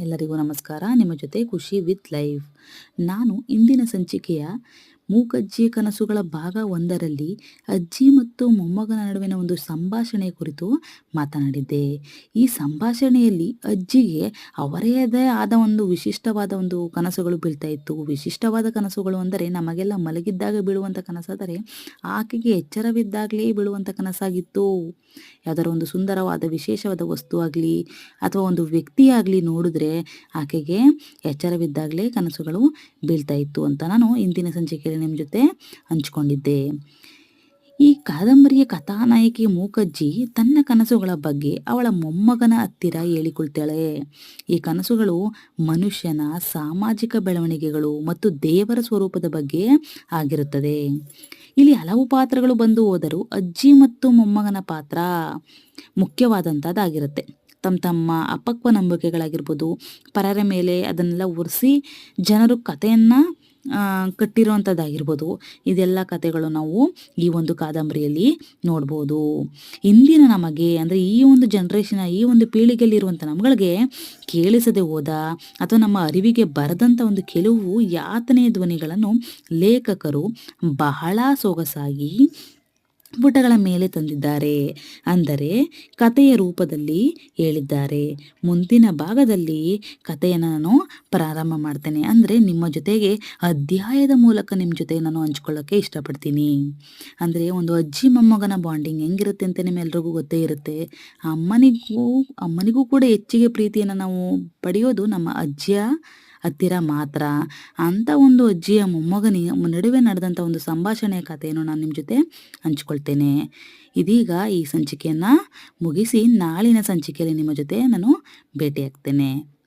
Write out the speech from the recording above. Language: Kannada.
ಎಲ್ಲರಿಗೂ ನಮಸ್ಕಾರ. ನಿಮ್ಮ ಜೊತೆ ಖುಷಿ ವಿತ್ ಲೈಫ್. ನಾನು ಇಂದಿನ ಸಂಚಿಕೆಯ ಮೂಕಜ್ಜಿಯ ಕನಸುಗಳ ಭಾಗ ಒಂದರಲ್ಲಿ ಅಜ್ಜಿ ಮತ್ತು ಮೊಮ್ಮಗನ ನಡುವಿನ ಒಂದು ಸಂಭಾಷಣೆ ಕುರಿತು ಮಾತನಾಡಿದ್ದೆ. ಈ ಸಂಭಾಷಣೆಯಲ್ಲಿ ಅಜ್ಜಿಗೆ ಅವರದೇ ಆದ ಒಂದು ವಿಶಿಷ್ಟವಾದ ಒಂದು ಕನಸುಗಳು ಬೀಳ್ತಾ ಇತ್ತು. ವಿಶಿಷ್ಟವಾದ ಕನಸುಗಳು ಅಂದರೆ ನಮಗೆಲ್ಲ ಮಲಗಿದ್ದಾಗ ಬೀಳುವಂಥ ಕನಸಾದರೆ ಆಕೆಗೆ ಎಚ್ಚರವಿದ್ದಾಗಲೇ ಬೀಳುವಂಥ ಕನಸಾಗಿತ್ತು. ಯಾವ್ದಾರ ಒಂದು ಸುಂದರವಾದ ವಿಶೇಷವಾದ ವಸ್ತು ಆಗಲಿ ಅಥವಾ ಒಂದು ವ್ಯಕ್ತಿಯಾಗಲಿ ನೋಡಿದ್ರೆ ಆಕೆಗೆ ಎಚ್ಚರವಿದ್ದಾಗಲೇ ಕನಸುಗಳು ಬೀಳ್ತಾ ಇತ್ತು ಅಂತ ನಾನು ಇಂದಿನ ಸಂಚಿಕೆಯಲ್ಲಿ ನಿಮ್ಮ ಜೊತೆ ಹಂಚ್ಕೊಂಡಿದ್ದೆ. ಈ ಕಾದಂಬರಿಯ ಕಥಾನಾಯಕಿ ಮೂಕಜ್ಜಿ ತನ್ನ ಕನಸುಗಳ ಬಗ್ಗೆ ಅವಳ ಮೊಮ್ಮಗನ ಹತ್ತಿರ ಹೇಳಿಕೊಳ್ತಾಳೆ. ಈ ಕನಸುಗಳು ಮನುಷ್ಯನ ಸಾಮಾಜಿಕ ಬೆಳವಣಿಗೆಗಳು ಮತ್ತು ದೇವರ ಸ್ವರೂಪದ ಬಗ್ಗೆ ಆಗಿರುತ್ತದೆ. ಇಲ್ಲಿ ಹಲವು ಪಾತ್ರಗಳು ಬಂದು ಹೋದರೂ ಅಜ್ಜಿ ಮತ್ತು ಮೊಮ್ಮಗನ ಪಾತ್ರ ಮುಖ್ಯವಾದಂಥದ್ದಾಗಿರುತ್ತೆ ತಮ್ಮ ತಮ್ಮ ಅಪಕ್ವ ನಂಬಿಕೆಗಳಾಗಿರ್ಬೋದು ಪರರ ಮೇಲೆ ಅದನ್ನೆಲ್ಲ ಒರೆಸಿ ಜನರು ಕಥೆಯನ್ನು ಕಟ್ಟಿರುವಂಥದ್ದಾಗಿರ್ಬೋದು ಇದೆಲ್ಲ ಕಥೆಗಳು ನಾವು ಈ ಒಂದು ಕಾದಂಬರಿಯಲ್ಲಿ ನೋಡ್ಬೋದು. ಇಂದಿನ ನಮಗೆ ಅಂದರೆ ಈ ಒಂದು ಜನ್ರೇಷನ್ ಈ ಒಂದು ಪೀಳಿಗೆಯಲ್ಲಿರುವಂಥ ನಮ್ಗಳಿಗೆ ಕೇಳಿಸದೆ ಹೋದ ಅಥವಾ ನಮ್ಮ ಅರಿವಿಗೆ ಬರದಂಥ ಒಂದು ಕೆಲವು ಯಾತನೆಯ ಧ್ವನಿಗಳನ್ನು ಲೇಖಕರು ಬಹಳ ಸೊಗಸಾಗಿ ಪುಟಗಳ ಮೇಲೆ ತಂದಿದ್ದಾರೆ. ಅಂದರೆ ಕಥೆಯ ರೂಪದಲ್ಲಿ ಹೇಳಿದ್ದಾರೆ. ಮುಂದಿನ ಭಾಗದಲ್ಲಿ ಕಥೆಯನ್ನು ನಾನು ಪ್ರಾರಂಭ ಮಾಡ್ತೇನೆ. ಅಂದರೆ ನಿಮ್ಮ ಜೊತೆಗೆ ಅಧ್ಯಾಯದ ಮೂಲಕ ನಿಮ್ಮ ಜೊತೆ ನಾನು ಹಂಚ್ಕೊಳ್ಳೋಕ್ಕೆ ಇಷ್ಟಪಡ್ತೀನಿ. ಅಂದರೆ ಒಂದು ಅಜ್ಜಿ ಮೊಮ್ಮಗನ ಬಾಂಡಿಂಗ್ ಹೆಂಗಿರುತ್ತೆ ಅಂತ ನಿಮ್ಮೆಲ್ರಿಗೂ ಗೊತ್ತೇ ಇರುತ್ತೆ. ಅಮ್ಮನಿಗೂ ಅಮ್ಮನಿಗೂ ಕೂಡ ಹೆಚ್ಚಿಗೆ ಪ್ರೀತಿಯನ್ನು ನಾವು ಪಡೆಯೋದು ನಮ್ಮ ಅಜ್ಜಿಯ ಹತ್ತಿರ ಮಾತ್ರ. ಅಂಥ ಒಂದು ಅಜ್ಜಿಯ ಮೊಮ್ಮಗನಿ ನಡುವೆ ನಡೆದಂಥ ಒಂದು ಸಂಭಾಷಣೆಯ ಕಥೆಯನ್ನು ನಾನು ನಿಮ್ಮ ಜೊತೆ ಹಂಚ್ಕೊಳ್ತೇನೆ. ಇದೀಗ ಈ ಸಂಚಿಕೆಯನ್ನು ಮುಗಿಸಿ ನಾಳಿನ ಸಂಚಿಕೆಯಲ್ಲಿ ನಿಮ್ಮ ಜೊತೆ ನಾನು ಭೇಟಿಯಾಗ್ತೇನೆ.